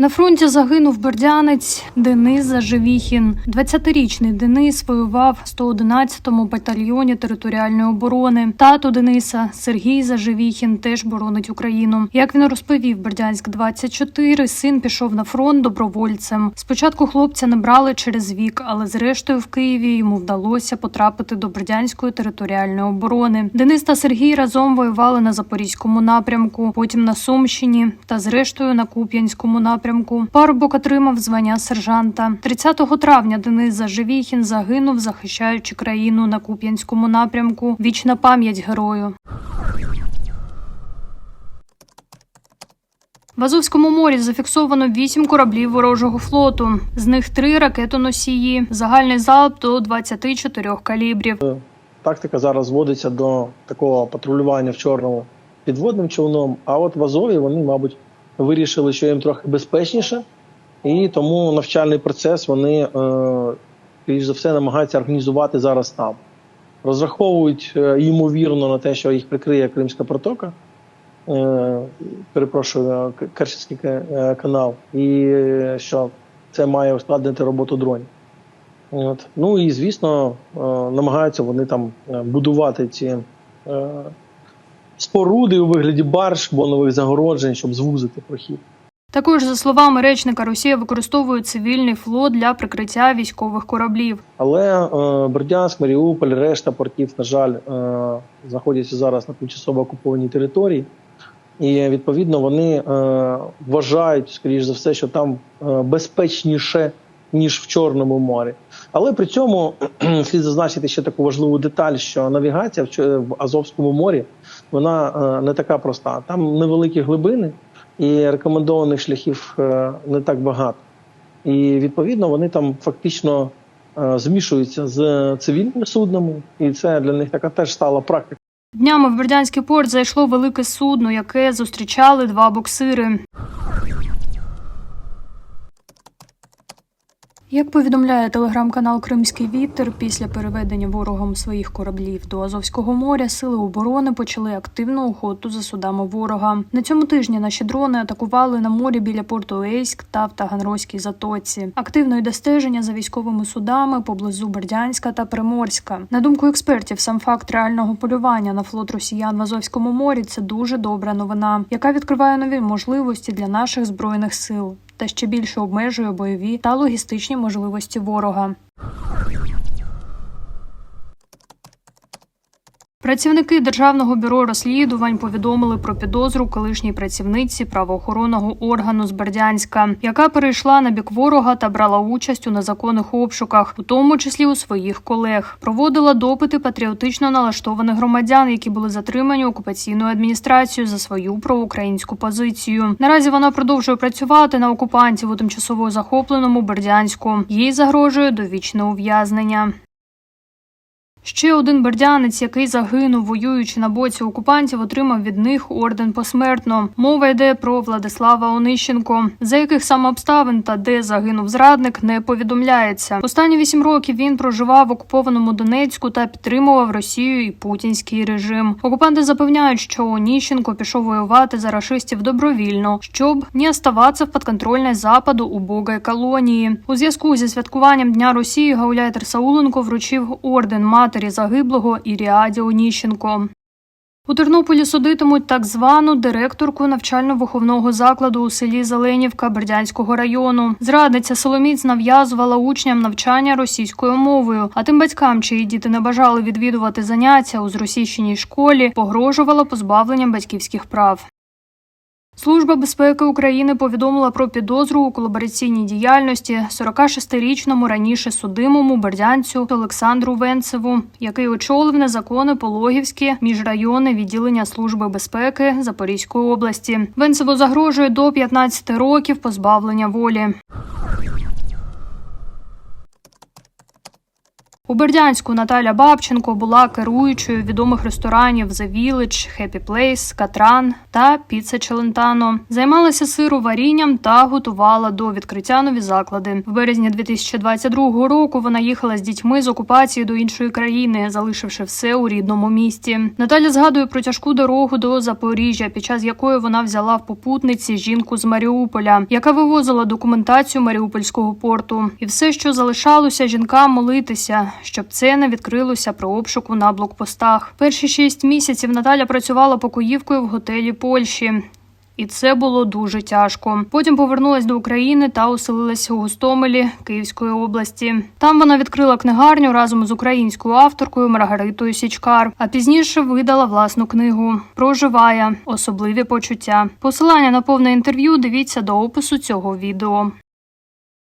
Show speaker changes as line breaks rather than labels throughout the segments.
На фронті загинув бердянець Денис Заживіхін. 20-річний Денис воював в 111-му батальйоні територіальної оборони. Тато Дениса Сергій Заживіхін теж боронить Україну. Як він розповів, Бердянськ 24 син пішов на фронт добровольцем. Спочатку хлопця не брали через вік, але зрештою в Києві йому вдалося потрапити до Бердянської територіальної оборони. Денис та Сергій разом воювали на Запорізькому напрямку, потім на Сумщині та зрештою на Куп'янському напрямку. Парубок отримав звання сержанта. 30 травня Денис Заживіхін загинув, захищаючи країну на Куп'янському напрямку. Вічна пам'ять герою. В Азовському морі зафіксовано вісім кораблів ворожого флоту. З них три ракетоносії. Загальний залп до 24 калібрів.
Тактика зараз зводиться до такого патрулювання в чорному підводним човном. А от в Азові вони, мабуть, вирішили, що їм трохи безпечніше, і тому навчальний процес вони, е, більш за все, намагаються організувати зараз там. Розраховують е, ймовірно на те, що їх прикриє Кримська протока. Е, перепрошую, Керченський е, канал, і е, що це має ускладнити роботу дронів. От. Ну і звісно, е, намагаються вони там е, будувати ці е, споруди у вигляді барж, бонових загороджень, щоб звузити прохід.
Також, за словами речника, Росія використовує цивільний флот для прикриття військових кораблів.
Але е, Бердянськ, Маріуполь, решта портів, на жаль, е, знаходяться зараз на тимчасово окупованій території. І відповідно вони е, вважають, скоріш за все, що там е, безпечніше, ніж в Чорному морі. Але при цьому слід зазначити ще таку важливу деталь, що навігація в, в Азовському морі вона е, не така проста. Там невеликі глибини і рекомендованих шляхів е, не так багато. І відповідно вони там фактично е, змішуються з цивільними суднами, і це для них така теж стала практика.
Днями в Бердянський порт зайшло велике судно, яке зустрічали два буксири. Як повідомляє телеграм-канал Кримський вітер, після переведення ворогом своїх кораблів до Азовського моря сили оборони почали активну охоту за судами ворога. На цьому тижні наші дрони атакували на морі біля порту Ейськ та в Таганрозькій затоці. Активно йде стеження за військовими судами поблизу Бердянська та Приморська. На думку експертів, сам факт реального полювання на флот росіян в Азовському морі це дуже добра новина, яка відкриває нові можливості для наших збройних сил та ще більше обмежує бойові та логістичні можливості ворога. Працівники Державного бюро розслідувань повідомили про підозру колишній працівниці правоохоронного органу з Бердянська, яка перейшла на бік ворога та брала участь у незаконних обшуках, у тому числі у своїх колег. Проводила допити патріотично налаштованих громадян, які були затримані окупаційною адміністрацією за свою проукраїнську позицію. Наразі вона продовжує працювати на окупантів у тимчасово захопленому Бердянську. Їй загрожує довічне ув'язнення. Ще один бердянець, який загинув, воюючи на боці окупантів, отримав від них орден посмертно. Мова йде про Владислава Онищенко, за яких саме обставин та де загинув зрадник, не повідомляється. Останні вісім років він проживав в окупованому Донецьку та підтримував Росію і путінський режим. Окупанти запевняють, що Оніщенко пішов воювати за рашистів добровільно, щоб не оставатися в підконтрольній западу убогої колонії. У зв'язку зі святкуванням Дня Росії Гауляйтер Сауленко вручив орден матері загиблого Іріаді Оніщенко. У Тернополі судитимуть так звану директорку навчально-виховного закладу у селі Зеленівка Бердянського району. Зрадниця Соломіць нав'язувала учням навчання російською мовою, а тим батькам, чиї діти не бажали відвідувати заняття у зросійщеній школі, погрожувала позбавленням батьківських прав. Служба безпеки України повідомила про підозру у колабораційній діяльності 46-річному раніше судимому бердянцю Олександру Венцеву, який очолив незаконне Пологівське міжрайонне відділення Служби безпеки Запорізької області. Венцеву загрожує до 15 років позбавлення волі. У Бердянську Наталя Бабченко була керуючою відомих ресторанів The Village, Happy Place, Катран та Піца Челентано. Займалася сироварінням та готувала до відкриття нові заклади. В березні 2022 року вона їхала з дітьми з окупації до іншої країни, залишивши все у рідному місті. Наталя згадує про тяжку дорогу до Запоріжжя, під час якої вона взяла в попутниці жінку з Маріуполя, яка вивозила документацію Маріупольського порту, і все, що залишалося жінкам молитися, щоб це не відкрилося при обшуку на блокпостах. Перші шість місяців Наталя працювала покоївкою в готелі Польщі. І це було дуже тяжко. Потім повернулась до України та оселилася у Гостомелі Київської області. Там вона відкрила книгарню разом з українською авторкою Маргаритою Січкар, а пізніше видала власну книгу Проживає особливі почуття. Посилання на повне інтерв'ю дивіться до опису цього відео.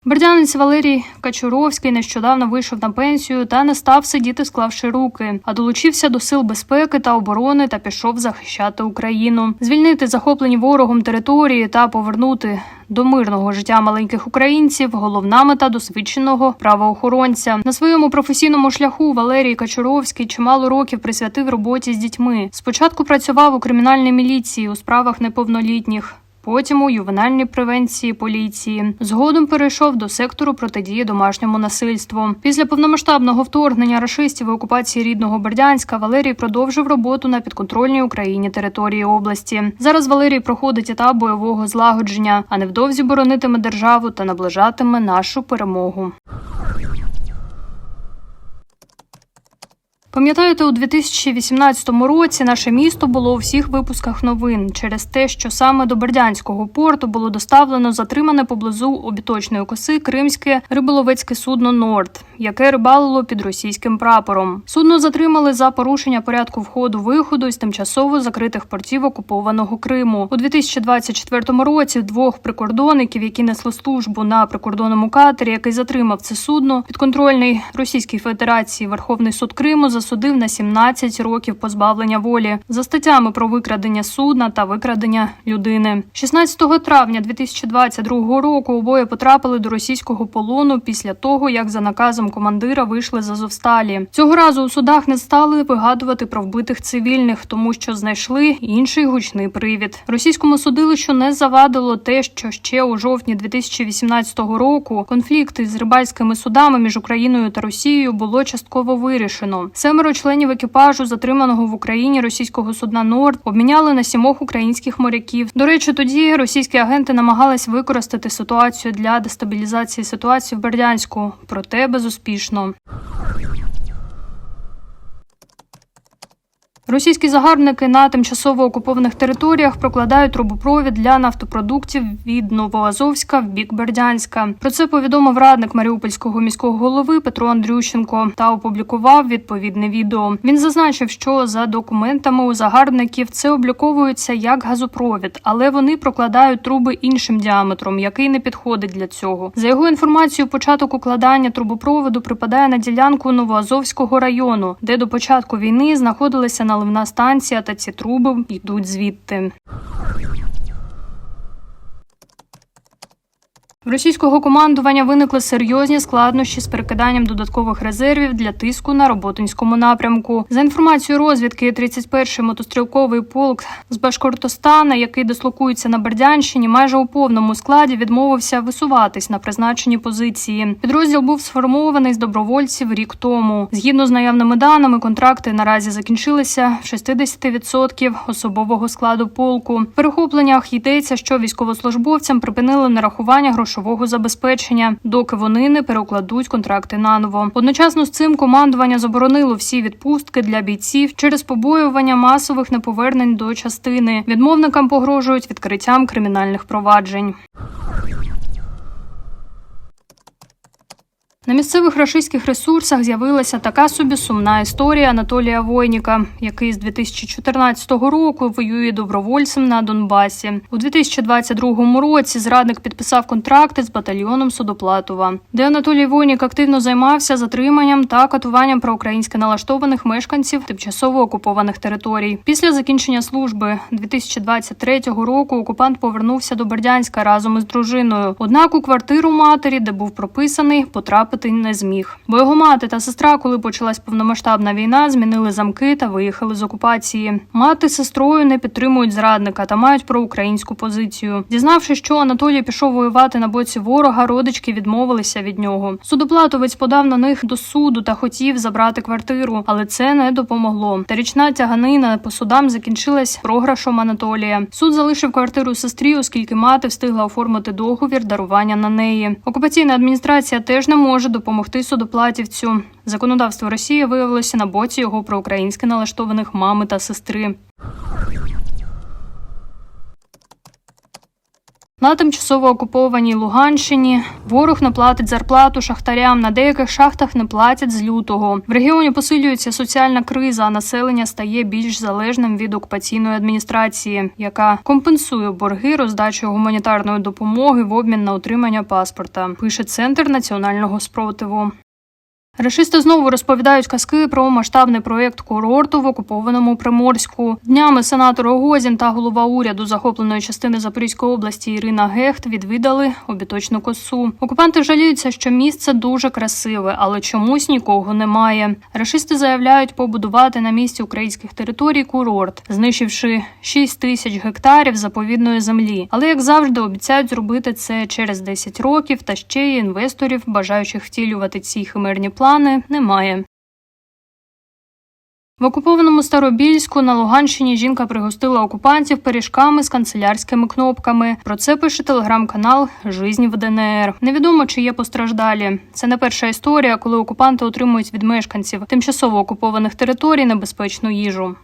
Бердянець Валерій Качуровський нещодавно вийшов на пенсію та не став сидіти, склавши руки, а долучився до сил безпеки та оборони та пішов захищати Україну, звільнити захоплені ворогом території та повернути до мирного життя маленьких українців. Головна мета досвідченого правоохоронця на своєму професійному шляху. Валерій Качуровський чимало років присвятив роботі з дітьми. Спочатку працював у кримінальній міліції у справах неповнолітніх. Потім у ювенальній превенції поліції згодом перейшов до сектору протидії домашньому насильству. Після повномасштабного вторгнення рашистів і окупації рідного Бердянська Валерій продовжив роботу на підконтрольній Україні території області. Зараз Валерій проходить етап бойового злагодження, а невдовзі боронитиме державу та наближатиме нашу перемогу. Пам'ятаєте, у 2018 році наше місто було у всіх випусках новин через те, що саме до Бердянського порту було доставлено затримане поблизу обіточної коси кримське риболовецьке судно Норд, яке рибалило під російським прапором. Судно затримали за порушення порядку входу-виходу з тимчасово закритих портів окупованого Криму. У 2024 році двох прикордонників, які несли службу на прикордонному катері, який затримав це судно, підконтрольний Російській Федерації Верховний суд Криму засудив на 17 років позбавлення волі за статтями про викрадення судна та викрадення людини. 16 травня 2022 року обоє потрапили до російського полону після того, як за наказом командира вийшли з Азовсталі. Цього разу у судах не стали вигадувати про вбитих цивільних, тому що знайшли інший гучний привід. Російському судилищу не завадило те, що ще у жовтні 2018 року конфлікти з рибальськими судами між Україною та Росією було частково вирішено. Семеро членів екіпажу, затриманого в Україні російського судна Норд, обміняли на сімох українських моряків. До речі, тоді російські агенти намагались використати ситуацію для дестабілізації ситуації в Бердянську, проте безуспішно. Російські загарбники на тимчасово окупованих територіях прокладають трубопровід для нафтопродуктів від Новоазовська в бік Бердянська. Про це повідомив радник Маріупольського міського голови Петро Андрющенко та опублікував відповідне відео. Він зазначив, що за документами у загарбників це обліковується як газопровід, але вони прокладають труби іншим діаметром, який не підходить для цього. За його інформацією, початок укладання трубопроводу припадає на ділянку Новоазовського району, де до початку війни знаходилися наливна станція, та ці труби йдуть звідти. В російського командування виникли серйозні складнощі з перекиданням додаткових резервів для тиску на роботинському напрямку. За інформацією розвідки, 31-й мотострілковий полк з Башкортостана, який дислокується на Бердянщині, майже у повному складі відмовився висуватись на призначені позиції. Підрозділ був сформований з добровольців рік тому. Згідно з наявними даними, контракти наразі закінчилися в 60% особового складу полку. В перехопленнях йдеться, що військовослужбовцям припинили нарахування грошового забезпечення, доки вони не перекладуть контракти наново. Одночасно з цим командування заборонило всі відпустки для бійців через побоювання масових неповернень до частини. Відмовникам погрожують відкриттям кримінальних проваджень. На місцевих рашистських ресурсах з'явилася така собі сумна історія Анатолія Войніка, який з 2014 року воює добровольцем на Донбасі. У 2022 році зрадник підписав контракти з батальйоном Судоплатова, де Анатолій Войнік активно займався затриманням та катуванням проукраїнськи налаштованих мешканців тимчасово окупованих територій. Після закінчення служби 2023 року окупант повернувся до Бердянська разом із дружиною. Однак у квартиру матері, де був прописаний, потрапив потрапити не зміг. Бо його мати та сестра, коли почалась повномасштабна війна, змінили замки та виїхали з окупації. Мати з сестрою не підтримують зрадника та мають проукраїнську позицію. Дізнавшись, що Анатолій пішов воювати на боці ворога, родички відмовилися від нього. Судоплатовець подав на них до суду та хотів забрати квартиру, але це не допомогло. Та річна тяганина по судам закінчилась програшом Анатолія. Суд залишив квартиру сестрі, оскільки мати встигла оформити договір дарування на неї. Окупаційна адміністрація теж не може допомогти судоплатівцю. Законодавство Росії виявилося на боці його проукраїнськи налаштованих мами та сестри. На тимчасово окупованій Луганщині ворог не платить зарплату шахтарям. На деяких шахтах не платять з лютого. В регіоні посилюється соціальна криза, а населення стає більш залежним від окупаційної адміністрації, яка компенсує борги роздачою гуманітарної допомоги в обмін на отримання паспорта. Пише центр національного спротиву. Рашисти знову розповідають казки про масштабний проєкт курорту в окупованому Приморську. Днями сенатор Огозін та голова уряду захопленої частини Запорізької області Ірина Гехт відвідали обіточну косу. Окупанти жаліються, що місце дуже красиве, але чомусь нікого немає. Рашисти заявляють побудувати на місці українських територій курорт, знищивши 6 тисяч гектарів заповідної землі. Але як завжди обіцяють зробити це через 10 років, та ще й інвесторів, бажаючих втілювати ці химерні плани, немає. В окупованому Старобільську на Луганщині жінка пригостила окупантів пиріжками з канцелярськими кнопками. Про це пише телеграм-канал Жизнь в ДНР. Невідомо чи є постраждалі. Це не перша історія, коли окупанти отримують від мешканців тимчасово окупованих територій небезпечну їжу.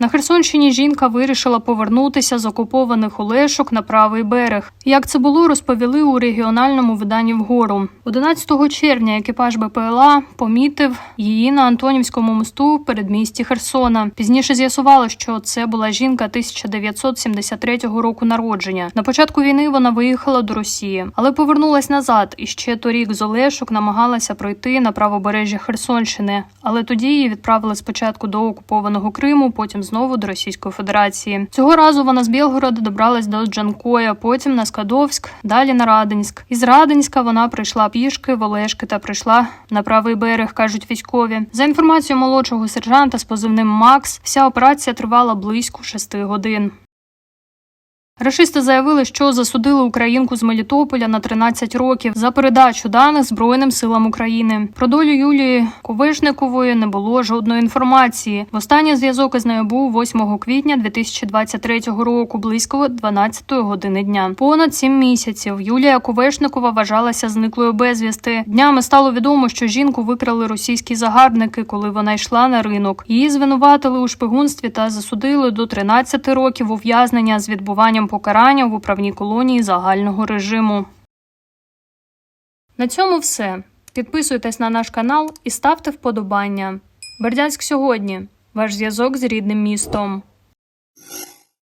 На Херсонщині жінка вирішила повернутися з окупованих Олешок на правий берег. Як це було, розповіли у регіональному виданні вгору. 11 червня екіпаж БПЛА помітив її на Антонівському мосту в передмісті Херсона. Пізніше з'ясувало, що це була жінка 1973 року народження. На початку війни вона виїхала до Росії, але повернулась назад і ще торік з Олешок намагалася пройти на правобережжя Херсонщини. Але тоді її відправили спочатку до окупованого Криму, потім знову до Російської Федерації. Цього разу вона з Білгорода добралась до Джанкоя, потім на Скадовськ, далі на Радинськ. Із Радинська вона прийшла пішки Олешки та прийшла на правий берег, кажуть військові. За інформацією молодшого сержанта з позивним Макс, вся операція тривала близько шести годин. Рашисти заявили, що засудили українку з Мелітополя на 13 років за передачу даних Збройним силам України. Про долю Юлії Ковишникової не було жодної інформації. Востаннє зв'язок із нею був 8 квітня 2023 року, близько 12 години дня. Понад сім місяців Юлія Ковешникова вважалася зниклою безвісти. Днями стало відомо, що жінку викрали російські загарбники, коли вона йшла на ринок. Її звинуватили у шпигунстві та засудили до 13 років ув'язнення з відбуванням покарання в управній колонії загального режиму. На цьому все. Підписуйтесь на наш канал і ставте вподобання. Бердянськ сьогодні. Ваш зв'язок з рідним містом.